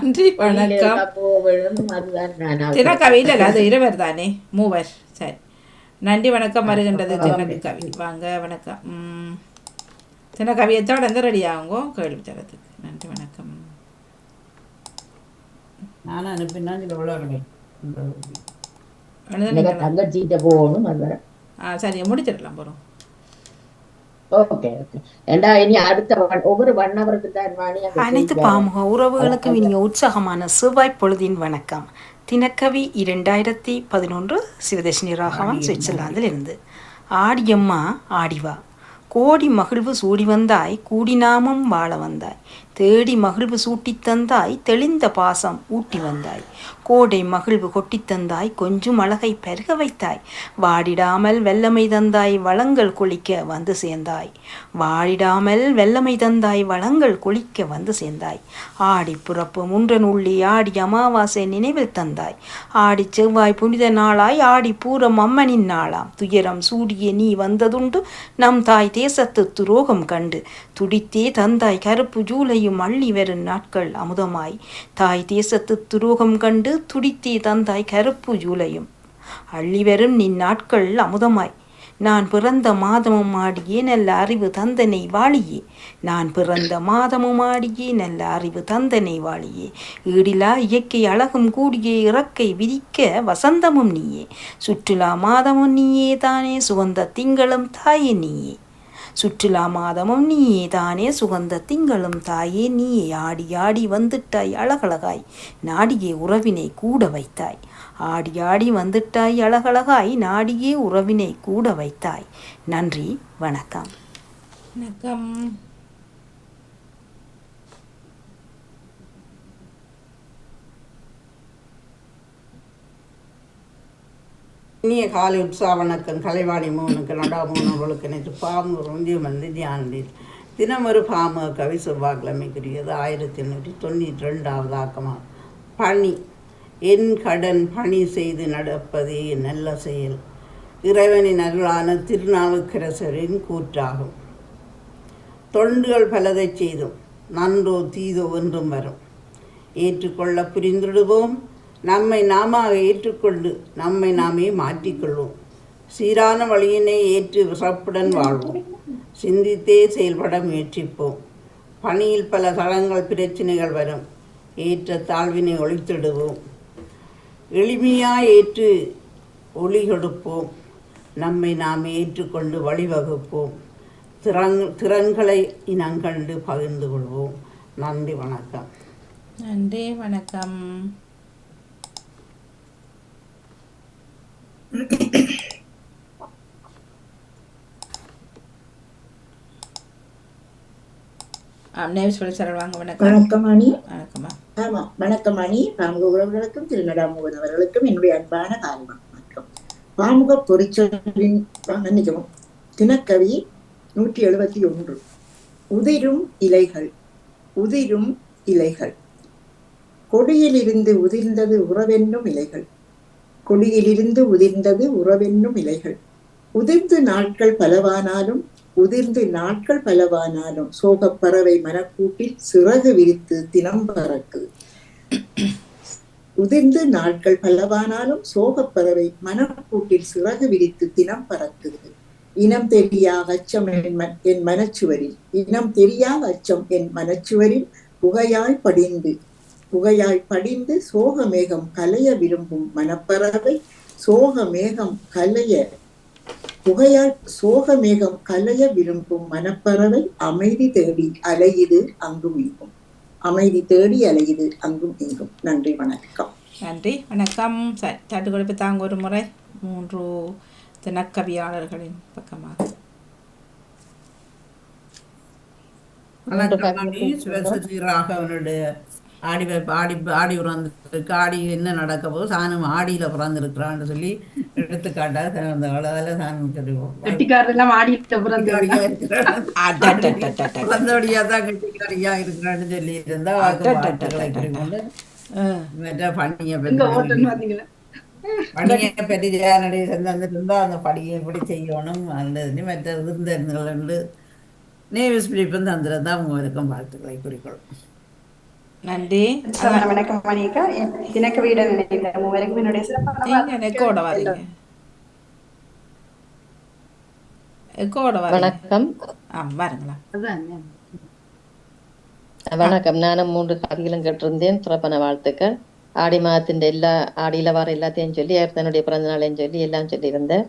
நன்றி வணக்கம் போகணும் அதுதான் நான் தினக்கவி இல்லை அது இருவர் தானே மூவர் சரி நன்றி வணக்கம் வருகின்றது தினக்கவி வாங்க வணக்கம் ம். தினக்கவியத்தோட எந்த ரெடி ஆகுங்கோ கேள்வி தரத்துக்கு நன்றி வணக்கம் நானும் அனுப்பினா? எனக்கு தங்கச்சிட்ட போகணும் அது ஆ சரி முடிச்சிடலாம் போகிறோம் ஓகே ஓகே ஏண்டா இனி அடுத்த one- ஒவ்வொரு ஒன் ஹவருக்கு தான் அனைத்து பாமுக உறவுகளுக்கும் இனிய உற்சாகமான செவ்வாய் பொழுதின் வணக்கம் தினக்கவி இரண்டாயிரத்தி பதினொன்று சிவதர்ஷினி ராகவன் சுவிட்சர்லாந்தில் இருந்து ஆடியம்மா ஆடிவா கோடி மகிழ்வு சூடி வந்தாய் கூடி நாமம் வாழ வந்தாய் தேடி மகிழ்வு சூட்டித் தந்தாய் தெளிந்த பாசம் ஊட்டி வந்தாய். கோடை மகிழ்வு கொட்டித் தந்தாய் கொஞ்சம் அழகை பெருக வைத்தாய். வாடிடாமல் வெள்ளமை தந்தாய் வளங்கள் குளிக்க வந்து சேர்ந்தாய். வாடிடாமல் வெள்ளமை தந்தாய் வளங்கள் குளிக்க வந்து சேர்ந்தாய். ஆடி புறப்பு முன்றன் உள்ளி ஆடி அமாவாசை நினைவில் தந்தாய். ஆடி செவ்வாய் புனித நாளாய் ஆடி பூரம் அம்மனின் நாளாம். துயரம் சூடிய நீ வந்ததுண்டு நம் தாய் தேசத்து துரோகம் கண்டு. துடித்தே தந்தாய் கருப்பு ஜூலை ஜூலையும் அள்ளி வரும் நாட்கள் அமுதமாய். தாய் தேசத்து துரோகம் கண்டு துடித்தே தந்தாய் கருப்பு ஜூலையும். அள்ளி வரும் நின் நாட்கள் அமுதமாய். நான் பிறந்த மாதமும் ஆடியே நல்ல அறிவு தந்தனை வாழியே. நான் பிறந்த மாதமும் ஆடியே நல்ல அறிவு தந்தனை வாழியே. ஈடிலா இயற்கை அழகும் கூடிய இறக்கை விதிக்க வசந்தமும் நீயே. சுற்றுலா மாதமும் நீயே தானே சுகந்த திங்களும் தாயே நீயே. சுற்றுலா மாதமும் நீயே தானே சுகந்த திங்களும் தாயே நீயே ஆடி ஆடி வந்துட்டாய் அழகழகாய். நாடியே உறவினை கூட வைத்தாய். ஆடி ஆடி வந்துட்டாய் அழகழகாய் நாடியே உறவினை கூட வைத்தாய். நன்றி வணக்கம். வணக்கம். இனிய காலை உற்சாக வணக்கம். கலைவாணி மோனுக்கு நடா மோனவர்களுக்கு நேற்று பாம்பு ருந்தியம் வந்து தியானந்தீர் தினமொரு பாம கவி செவ்வாய்க்கிழமைக்குரியது. ஆயிரத்தி எண்ணூற்றி தொண்ணூற்றி ரெண்டாவது ஆக்கமாக பணி. என் கடன் பணி செய்து நடப்பதே நல்ல செயல். இறைவனின் அருளான திருநாவுக்கரசரின் கூற்றாகும். தொண்டுகள் பலதைச் செய்தும் நன்றோ தீதோ ஒன்றும் வரும். ஏற்றுக்கொள்ள புரிந்துடுவோம். நம்மை நாம ஏற்றுக்கொண்டு நம்மை நாமே மாற்றிக்கொள்வோம். சீரான வழியினை ஏற்று சிறப்புடன் வாழ்வோம். சிந்தித்தே செயல்பட முயற்சிப்போம். பணியில் பல தளங்கள் பிரச்சனைகள் வரும். ஏற்ற தாழ்வினை ஒழித்திடுவோம். எளிமையாக ஏற்று ஒளி கொடுப்போம். நம்மை நாம் ஏற்றுக்கொண்டு வழிவகுப்போம். திறன் திறன்களை இனங்கண்டு பகிர்ந்து கொள்வோம். நன்றி வணக்கம். நன்றி வணக்கம். நேவிஸ் சொல்லி வாங்க வணக்கம். வணக்கம் அணி வணக்கம்மா. ஆமா வணக்கம் அணி பாமுக உறவுகளுக்கும் திருநடாமுகன் அவர்களுக்கும் என்னுடைய அன்பான காலை வணக்கம். பாமுக பொறிச்சொல்லின் மன்னிக்கவும் தினக்கவி நூற்றி எழுபத்தி ஒன்று. உதிரும் இலைகள். உதிரும் இலைகள். கொடியிலிருந்து உதிர்ந்தது உறவென்னும் இலைகள். கொடியிலிருந்து உதிர்ந்தது உறவென்னும் இலைகள். உதிர்ந்து நாட்கள் பலவானாலும் உதிர்ந்து நாட்கள் பலவானாலும் சோகப் பறவை மரக்கூட்டில் சிறகு விரித்து தினம் பறக்குது. உதிர்ந்து நாட்கள் பலவானாலும் சோகப் பறவை மனக்கூட்டில் சிறகு விரித்து தினம் பறக்குது. இனம் தெரியா அச்சம் என் என் மனச்சுவரில். இனம் தெரியா அச்சம் என் மனச்சுவரில் புகையாய் படிந்து புகையாய் படிந்து சோக மேகம் கலைய விரும்பும் மனப்பறவை சோக மேகம் கலைய புகையால் சோக மேகம் கலைய விரும்பும் மனப்பறவை அமைதி தேடி அலையுது அங்கும் இங்கும். அமைதி தேடி அலையுது அங்கும் இங்கும். நன்றி வணக்கம். நன்றி வணக்கம். சரி தட்டு கொடுப்பு தாங்க ஒரு முறை. மூன்று தினக்கவியாளர்களின் பக்கமாக. சிவசதிராகவனுடைய ஆடி ஆடி ஆடி பிறந்திருக்கு ஆடி என்ன நடக்க போகுது சாணம் ஆடியில பிறந்திருக்கிறான்னு சொல்லி எடுத்துக்காட்டாக அந்த அளவில் சாணம் கெட்டிக்காரெல்லாம் தான் கெட்டிக்காரியா இருக்கிறான்னு சொல்லி இருந்தா வாக்கு மற்ற பணியை இங்க பற்றி பணியை பற்றி ஜெயானடி செஞ்சிருந்தா அந்த படியை எப்படி செய்யணும் அந்த மற்ற விருந்தினர்கள் நேவிஸ் பிடிப்பும் தந்திரம் தான் அவங்க இருக்கும் வாழ்த்துக்களை குறிக்கொள்ளும் நன்றி வணக்கம் மணிகா எனக்கு வீடு நினைந்த மூவருக்கும் என்னுடைய சிறப்பான நீங்க எக்கோட வரீங்க வரீங்க வணக்கம் ஆ அதுதான் வணக்கம் நானும் மூன்று கவிகளும் கேட்டிருந்தேன் சிறப்பான வாழ்த்துக்கள் ஆடி மாதத்தின் எல்லா ஆடியில வர எல்லாத்தையும் சொல்லி அவர் தன்னுடைய பிறந்த நாளையும் சொல்லி எல்லாம் சொல்லியிருந்தார்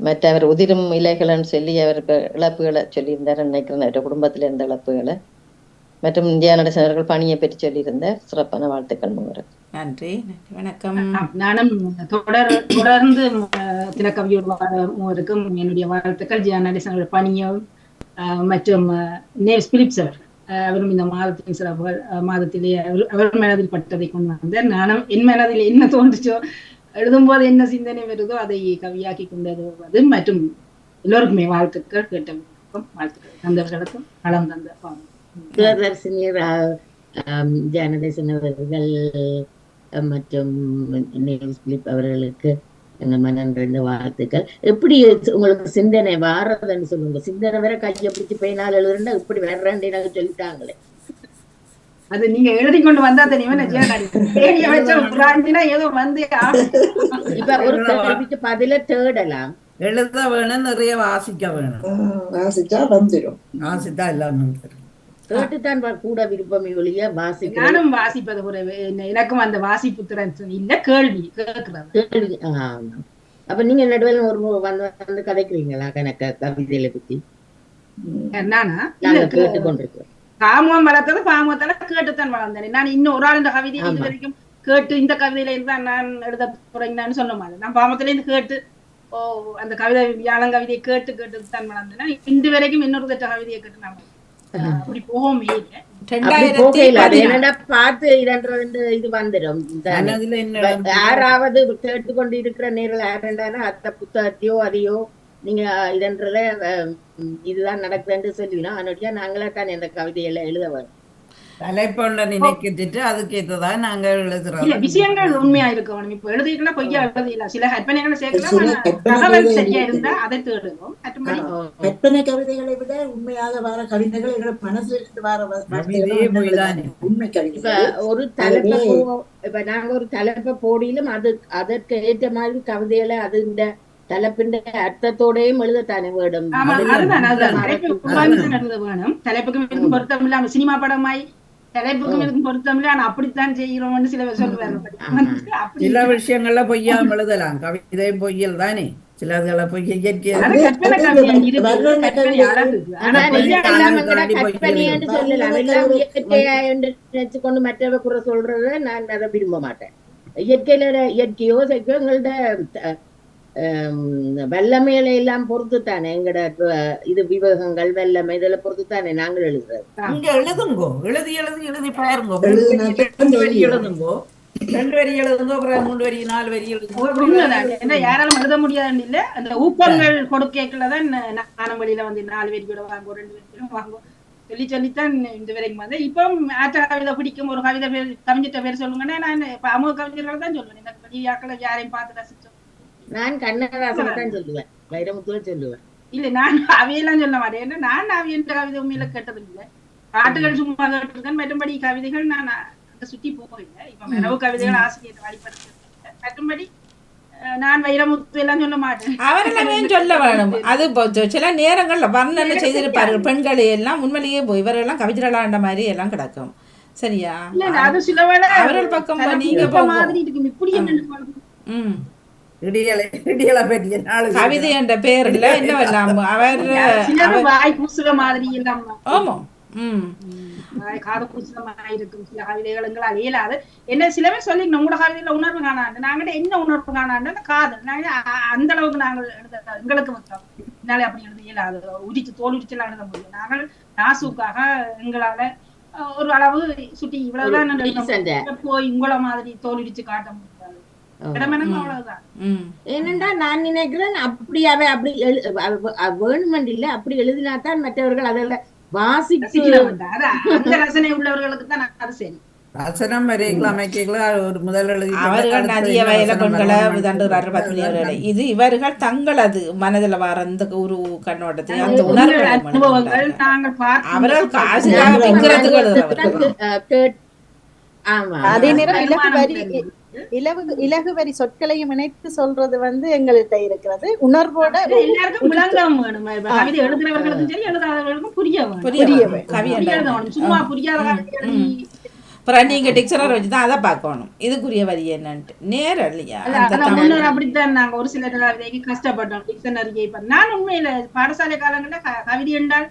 மற்ற அவர் உதிரும் இலைகள்னு சொல்லி அவருக்கு இழப்புகளை சொல்லியிருந்தார் நினைக்கிறேன் அவருடைய குடும்பத்தில் இருந்த இழப்புகளை மற்றும் இந்தியா நடசனர்கள் பணியை பற்றி சொல்லியிருந்தார் சிறப்பான வாழ்த்துக்கள் மூவருக்கு நன்றி நன்றி வணக்கம். நானும் தொடர் தொடர்ந்து தினக்கவியோடு இருக்கும் என்னுடைய வாழ்த்துக்கள் ஜியா நடேசனோட பணியும் மற்றும் நேஸ் பிலிப்ஸ் அவர் அவரும் இந்த மாதத்தின் சிறப்புகள் மாதத்திலே அவர் அவர் மனதில் பட்டதை கொண்டு வந்தார். நானும் என் மனதில் என்ன தோன்றுச்சோ எழுதும்போது என்ன சிந்தனை வருதோ அதை கவியாக்கி கொண்டது மற்றும் எல்லோருக்குமே வாழ்த்துக்கள் கேட்டவர்களுக்கும் வாழ்த்துக்கள் தந்தவர்களுக்கும் களம் தந்த பாவம். தேர்தரசினி ஜனதேசன் அவர்கள் மற்றும் பிலிப் அவர்களுக்கு எங்க மனந்திருந்த வாழ்த்துக்கள். எப்படி உங்களுக்கு சிந்தனை? வாரதுன்னு சொல்லுங்க. சிந்தனை வேற கையை பிடிச்சி பெயினால் எழுதுறா இப்படி வர்றேன்னு சொல்லிட்டாங்களே. அது நீங்க எழுதி கொண்டு வந்தா தெரியுமா? ஏதோ வந்து இப்ப ஒரு கேள்விக்கு பதில தேடலாம். எழுத வேணும் நிறைய வாசிக்க வேணும். வாசிச்சா வந்துடும் வாசித்தா எல்லாம் தெரியும் கேட்டுத்தான் கூட விருப்பமே ஒழிய வாசிக்க நானும் வாசிப்பது ஒரு எனக்கும் அந்த வாசிப்பு திறன் இல்ல கேள்வி கேட்கறது கேள்வி. அப்ப நீங்க நடுவில் ஒரு வந்து வந்து கதைக்கிறீங்களா? கணக்க கவிதைகளை பத்தி? நானா? நாங்க இல்ல, கேட்டு கொண்டிருக்கோம் காமம் வளர்த்தது பாமத்தால கேட்டுத்தான் வளர்ந்தேன். நான் இன்னும் ஒரு ஆள் இந்த கவிதையை இது. வரைக்கும் கேட்டு இந்த கவிதையில இருந்தா நான் எழுத போறேன்னு சொல்ல மாட்டேன். நான் பாமத்துல இருந்து கேட்டு ஓ அந்த கவிதை வியாழன் கவிதையை கேட்டு கேட்டு தான் வளர்ந்தேன் இன்று வரைக்கும் இன்னொரு தட்ட கவிதையை கேட்டு நான் அப்படி போகவே இல்லை பார்த்து இரண்டு ரெண்டு இது வந்துடும் யாராவது கேட்டுக்கொண்டு இருக்கிற நேரில் யாருண்டானா அத்த புத்தகத்தையோ அதையோ நீங்க இதன்றத இதுதான் நடக்குதுன்னு சொல்லிடலாம் அதனுடைய நாங்களே தான் இந்த கவிதையில எழுத வரும். தலைப்பொண்ட நினைக்கிட்டு அதுக்கேற்றதான் நாங்க இல்ல எழுதுறோம். விஷயங்கள் உண்மையா இருக்கணும். இப்ப எழுதிக்கலாம் பொய்யா எழுதில சில கற்பனைகளை சேர்க்கலாம் தகவல் சரியா. இருந்தா அதை தேடுவோம். கற்பனை கவிதைகளை விட உண்மையாக வர கவிதைகள் எங்களை மனசுல இருந்து வர. உண்மை கவிதை ஒரு தலைப்பை இப்ப நாங்க ஒரு தலைப்பை போடியிலும் அது அதற்கு ஏற்ற மாதிரி கவிதைகளை அது இந்த தலைப்பின் அர்த்தத்தோடையும் எழுதத்தானே வேணும். தலைப்புக்கும் இதுக்கும் பொருத்தம் இல்லாம சினிமா படமாய் தலைப்புக்கும் இதுக்கும் பொருத்தம் இல்ல ஆனா அப்படித்தான் செய்யறோம்னு சில சொல்லுவாங்க. சில விஷயங்கள்ல பொய்யாம எழுதலாம். கவிதையும் பொய்யல் தானே. சிலதுகளை பொய் இயற்கை கவிதை நினைச்சுக்கொண்டு மற்றவ குறை சொல்றத நான் அதை விரும்ப மாட்டேன். இயற்கையில இயற்கையோ எங்கள்ட வல்லமையில எல்லாம் பொறுத்து தானே எங்கட இது விவேகங்கள் வல்லமை இதெல்லாம் பொறுத்து தானே நாங்கள் எழுதுறது இங்க எழுதுங்கோ எழுதி எழுதி எழுதி பாருங்க வரி. எழுதுங்கோ ரெண்டு வரி எழுதுங்கோ அப்புறம் மூணு வரி நாலு வரி எழுதுங்கோ யாராலும் எழுத முடியாதுன்னு இல்ல அந்த ஊக்கங்கள் கொடுக்கலதான் நானும் வெளியில வந்து நாலு பேர் கூட வாங்குவோம் ரெண்டு பேர் கூட வாங்குவோம் சொல்லி சொல்லித்தான் இந்த வரைக்கும் வந்தேன் இப்போ ஆற்ற கவிதை பிடிக்கும் ஒரு கவிதை பேர் கவிஞர்கிட்ட பேர் சொல்லுங்கன்னா நான் இப்ப அமுக கவிஞர்கள் தான் சொல்லுவேன் எனக்கு வெளியாக்களை யாரையும் பார்த்து ரசிச்சோம் நான் கண்ணதாசனை தான் சொல்லுவேன். வைரமுத்துவை சொல்லுவேன். இல்ல நான் அவையெல்லாம் சொல்ல மாட்டேன். ஏன்னா நான் அவையன்ற கவிதை உண்மையில கேட்டது இல்லை பாட்டுகள் சும்மா கேட்டிருக்கேன் மற்றபடி கவிதைகள் நான் அங்க சுத்தி போகவில்லை. இப்ப மரபு கவிதைகள் ஆசிரியர் வழிபடுத்த மற்றபடி நான் வைரமுத்து எல்லாம் சொல்ல மாட்டேன். அவரெல்லாமே சொல்ல வேணும்? அது சில- நேரங்கள்ல வர்ணனை செய்திருப்பார்கள். பெண்களை எல்லாம் உண்மையிலேயே போய் இவரெல்லாம் கவிஞர்களாண்ட மாதிரி எல்லாம் கிடக்கும். சரியா? அது சில வேளை அவர்கள் பக்கம் நீங்க. மாதிரி இருக்கும். இப்படி என்ன ம். கவிதை என்ற பெயர்ல என்ன அவர் காது இருக்கும் சில கவிதைகள் எங்களால் இயலாது என்ன சில பேர் சொல்லி உங்களோட கவிதையில உணர்வு காணாண்டு நாங்கிட்ட என்ன உணர்வு காணாண்டு அந்த காதல் நாங்க அந்த அளவுக்கு நாங்கள் எழுத எங்களுக்கு மட்டும் என்னாலே அப்படி எழுத இயலாது உரிச்சு தோல் உரிச்செல்லாம் எழுத முடியும் நாங்கள் நாசுக்காக எங்களால ஒரு அளவு சுட்டி இவ்வளவுதான். முடியும். போய் உங்கள மாதிரி தோல் உரிச்சு காட்ட முடியாது இடமெனக்கு அவ்வளவுதான் ம் ஏனென்றா நான் நினைக்கிறேன் அப்படியாவே அப்படி அவ- அவ- வேணுமென்று இல்லை அப்படி எழுதினாத்தான் மற்றவர்கள் அதில் அந்த ரசனை உள்ளவர்களுக்கு தான் அது சரி ஒரு முதல் எழுதி அவர்கள் நதிய வயல விதண்டுகிறார்கள் பத்மினியர்களை இது இவர்கள் தங்களது மனதில் வர அந்த ஒரு கண்ணோட்டத்தை அந்த பார்த்து அவர்கள் விற்கிறதுக்கு எழுதுறவர்கள் அஹ், கேட்- ஆமா அதே நேரம் இலகு வரி தெரியுது. இலகு இலகு வரி சொற்களையும் இணைத்து சொல்றது வந்து எங்கள்கிட்ட இருக்கிறது. உணர்வோட எல்லாருக்கும் விளங்கம் வேணும். கவிதை எழுதுறவர்களுக்கும் சரி எழுதாதவர்களுக்கும் புரிய புரிய சும்மா புரியாத அப்புறம் நீங்க டிக்ஷனரி வச்சு தான் அதை பார்க்கணும். இதுக்குரிய வரி என்னன்ட்டு. நேரம் இல்லையா? முன்னர் அப்படித்தான் நாங்க ஒரு சில கவிதைக்கு கஷ்டப்பட்டோம். டிக்ஷனரியை இப்ப நான் உண்மையில பாடசாலை காலங்கள்ல கவிதை என்றால்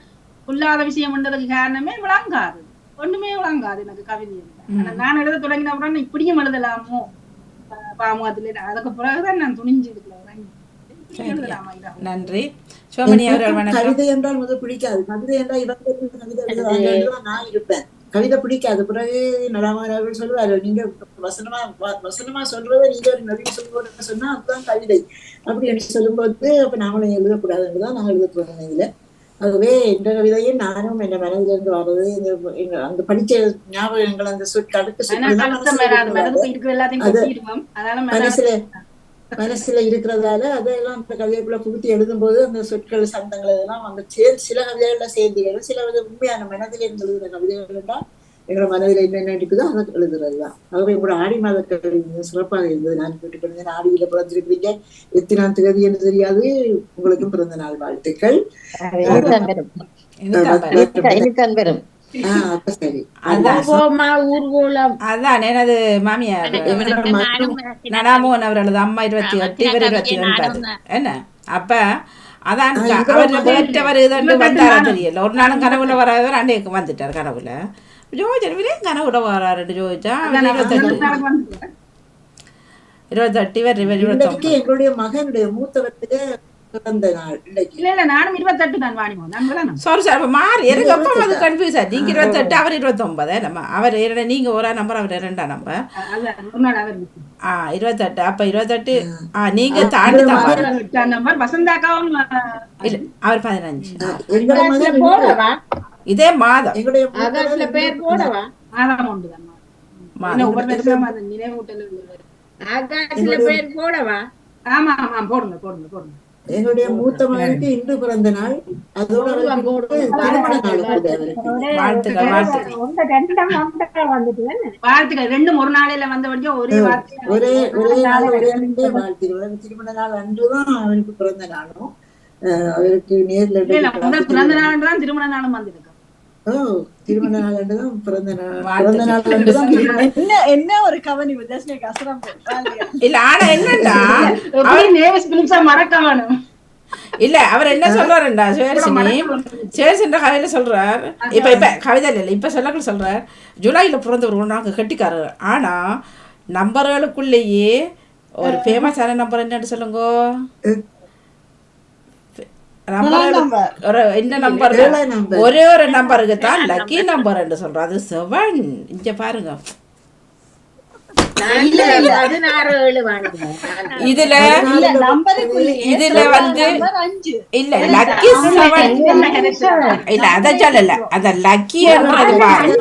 புல்லாத விஷயம் என்றதுக்கு காரணமே விளங்காது. ஒண்ணுமே விளங்காது எனக்கு கவிதை நான் எழுத தொடங்கின அப்புறம் இப்படியும் எழுதலாமோ? பா- பாமுகத்துல அதுக்கு பிறகுதான் நான் துணிஞ்சு இருக்கிறேன்? நன்றி. சோமனி அவர்கள் கவிதை என்றால் முதல் பிடிக்காது. கவிதை என்றால் இவங்க கவிதை நான் இருப்பேன். கவிதை பிடிக்காது. பிறகு அவர்கள் சொல்லுவாரு நீங்க வசனமா வசனமா சொல்றதை நீங்க ஒரு நொடி சொல்லுவோம் சொன்னா அதுதான் கவிதை. அப்படி என்று சொல்லும்போது அப்ப நாமளும் எழுதக்கூடாதுன்னு தான் நான் எழுத போறேன் இதுல. ஆகவே இந்த கவிதையை நானும் என் மனதில இருந்து வர்றது இந்த அந்த படிச்ச ஞாபகங்கள் அந்த மன மனசுல மனசுல இருக்கிறதால அதெல்லாம் அந்த கவிதைக்குள்ள புகுத்தி எழுதும்போது அந்த சொற்கள் சந்தங்கள் இதெல்லாம் அந்த சேர்ந்து சில கவிதைகள்ல சேர்ந்து எழுதும். சில உண்மையான மனதில் இருந்து எழுதுற கவிதைகள் என்றால் எங்களோட மனதில் என்னென்ன இருக்குதோ அதை எழுதுறதுதான். ஆகவே உங்களோட ஆடி மாத மிக சிறப்பாக இருந்தது. நான் கேட்டுக்கொண்டேன் ஆடியில பிறந்திருக்கிறீங்க எத்தனாம் தேதி என்று தெரியாது. உங்களுக்கும் பிறந்த நாள் வாழ்த்துக்கள். அதான். போமா ஊர்வலம் அதான் எனது மாமியார். நடாமோகன் அவர்களது அம்மா இருபத்தி எட்டு இவர் இருபத்தி ஒன்பது என்ன? அப்ப அதான் அவர் வேற்றவர் வந்தாரா தெரியல. ஒரு நாளும் கனவுல வராதவர் அன்னைக்கு வந்துட்டார் கனவுல. இவரே கனவுல வராருன்னு ஜோதிச்சா அவர் இருபத்தெட்டு இன்றைக்கு இருபத்தொன்பது எங்களுடைய மகனுடைய மூத்தவருக்கு பிறந்த நாள் இன்னைக்கு இல்ல இல்ல நானும் இருபத்தெட்டு தான் வாணிவோம் நான் விடணும் சாரி சார் அப்ப மாறி எனக்கு அப்பா அது கன்ஃபியூஸ் ஆச்சு நீங்க இருபத்தெட்டு அவர் இருபத்தொன்பது நம்ம அவர் நீங்க ஒரு நம்பர் அவர் இரண்டாம் நம்பர் ஆ இருபத்தெட்டு அப்ப இருபத்தெட்டு ஆ நீங்க தாண்டி தான் நம்பர் வசந்தாக்காவும் அவர் பதினஞ்சு இதே மாதம். எங்களுடைய ஆகாஷ்ல பேர் போடவா? மாதம் உண்டு எங்களுடைய மூத்த மகனுக்கு இன்று பிறந்த நாள். அதோட திருமண நாள் வாழ்த்துக்கள் ரெண்டாம் ஒரு நாளையில வந்தபடியும் ஒரே வார்த்தை ஒரே ஒரே நாள் ஒரே அன்றே வாழ்த்துக்கள். திருமண நாள் அன்றுதான் அவருக்கு பிறந்த நாளும். அவருக்கு நேர்ல பிறந்த நாள் தான் திருமண நாளும் வந்திருக்கு. திருமண நாள் அன்றுதான் பிறந்த நாள். வாழ்த்துக்கள். பிறந்த நாள் அன்றுதான் திருமணம் என்ன என்ன ஒரு கவனி தர்ஷனிக்கு அசுரம் இல்ல ஆனா நேவஸ் மறக்க வேணும் இல்ல அவர் என்ன சொல்றாருண்டா சுயர்சினி சுயர்சின்ற கதையில சொல்றார். இப்ப இப்ப கவிதை இல்ல இப்ப சொல்லக்கூட சொல்றார். ஜூலைல பிறந்தவர் நாங்க கட்டிக்காரர் ஆனா நம்பர்களுக்குள்ளேயே ஒரு ஃபேமஸான நம்பர் என்னன்னு சொல்லுங்க. என்ன நம்பர். ஒரே ஒரு நம்பருக்கு தான் லக்கி நம்பர் என்று சொல்றோம். அது செவன் இங்க பாருங்க. இதுல இதுல வந்து இல்ல லக்கி செவன் இல்ல அத சொல்லல. அந்த லக்கின்றது பாரு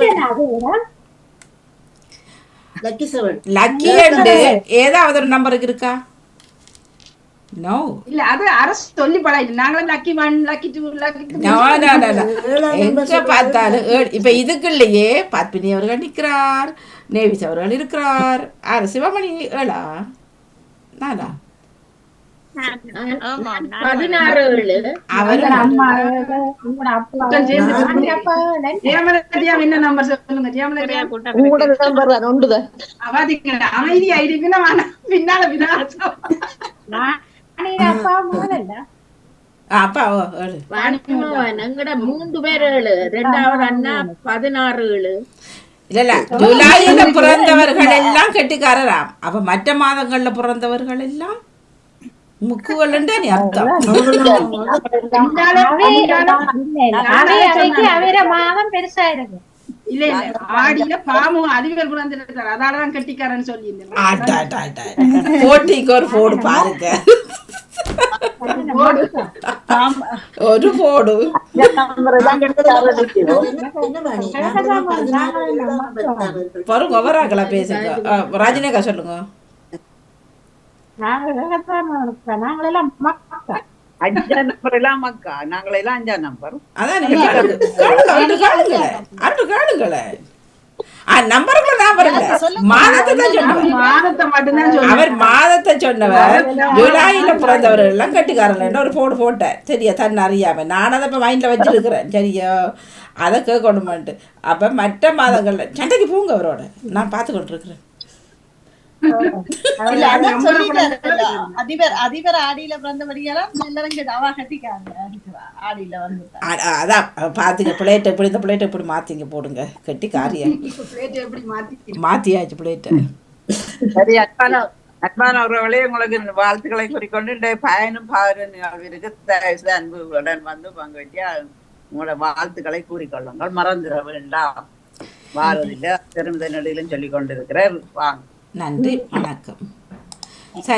லக்கி செவன் லக்கி அண்டு ஏதாவது ஒரு நம்பருக்கு இருக்கா? நோ இல்ல அது அரசு சொல்லி பழகிட்டு நாங்களும் lucky one lucky two lucky எங்க பார்த்தாலும் இப்ப இதுக்குள்ளேயே பத்மினி அவர்கள் நிற்கிறார் நேவிஸ் அவர்கள் இருக்கிறார் ஆறு சிவமணி ஏழா. நானா பதினாறு பின்னால எங்கட மூன்று பேர் ஏழு ரெண்டாவது அண்ணா பதினாறு ஏழு இல்ல ஜூலையில பிறந்தவர்கள் எல்லாம் கெட்டிக்காரராம் அப்ப மற்ற மாதங்கள்ல பிறந்தவர்கள் எல்லாம் முக்குகள் நீ அர்த்தம் அவைக்கு அவர மாதம் பெருசா இருக்கு இல்ல இல்ல. ஆடியில பாமு அதிபர் புலந்திருக்காரு அதாலதான் கெட்டிக்காரன்னு சொல்லி. போட்டிக்கு ஒரு போடு பாருங்க. ஒரு போடு. பாருங்க வராங்களா பேசுங்க. ராஜினேகா சொல்லுங்க. நாங்க நாங்களெல்லாம் அஞ்சாம் நம்பர் எல்லாம் மக்கா நாங்களெல்லாம் அஞ்சாம் நம்பர் அதான் நான் வரல மாதத்தை தான் சொன்னவர். மாதத்தை. அவர் சொன்னவர். ஜூலையில பிறந்தவர்கள் எல்லாம் கட்டிக்காரங்க ஒரு போடு போட்டேன். சரியா தன் அறியாம. நான் அதை இப்போ மைண்டில் வச்சிருக்கிறேன். சரியா? அதை கேட்கணுமான்ட்டு. அப்போ மற்ற மாதங்கள்ல சண்டைக்கு போங்க அவரோட. நான் பார்த்து கொண்டிருக்கிறேன் அதிபர் அதிபர் ஆடியில பிறந்தபடியெல்லாம் எல்லாரும் கேட்டு அவ கட்டிக்காங்க. ஆடியில வந்து அ- அ- அதான். பார்த்துங்க பிளேட்டை இப்படி இந்த பிளேட்டை இப்படி மாற்றிங்க போடுங்க. கட்டி காரியம் எப்படி மாத்தி மாற்றியாச்சு பிளேட்டை சரி அன்பான அன்பான உறவுகளே உங்களுக்கு இந்த வாழ்த்துக்களை குறிக்கொண்டு இன்றைய பயனும் பாரு நிகழ்விற்கு செய்து அன்புடன் வந்து பங்கு வச்சு உங்களோட வாழ்த்துக்களை கூறிக்கொள்ளுங்கள். மறந்துட வேண்டாம். வாரதில்லை பெருமித நடிகளும் சொல்லிக் கொண்டிருக்கிறார் வாங்க. நன்றி வணக்கம். சரி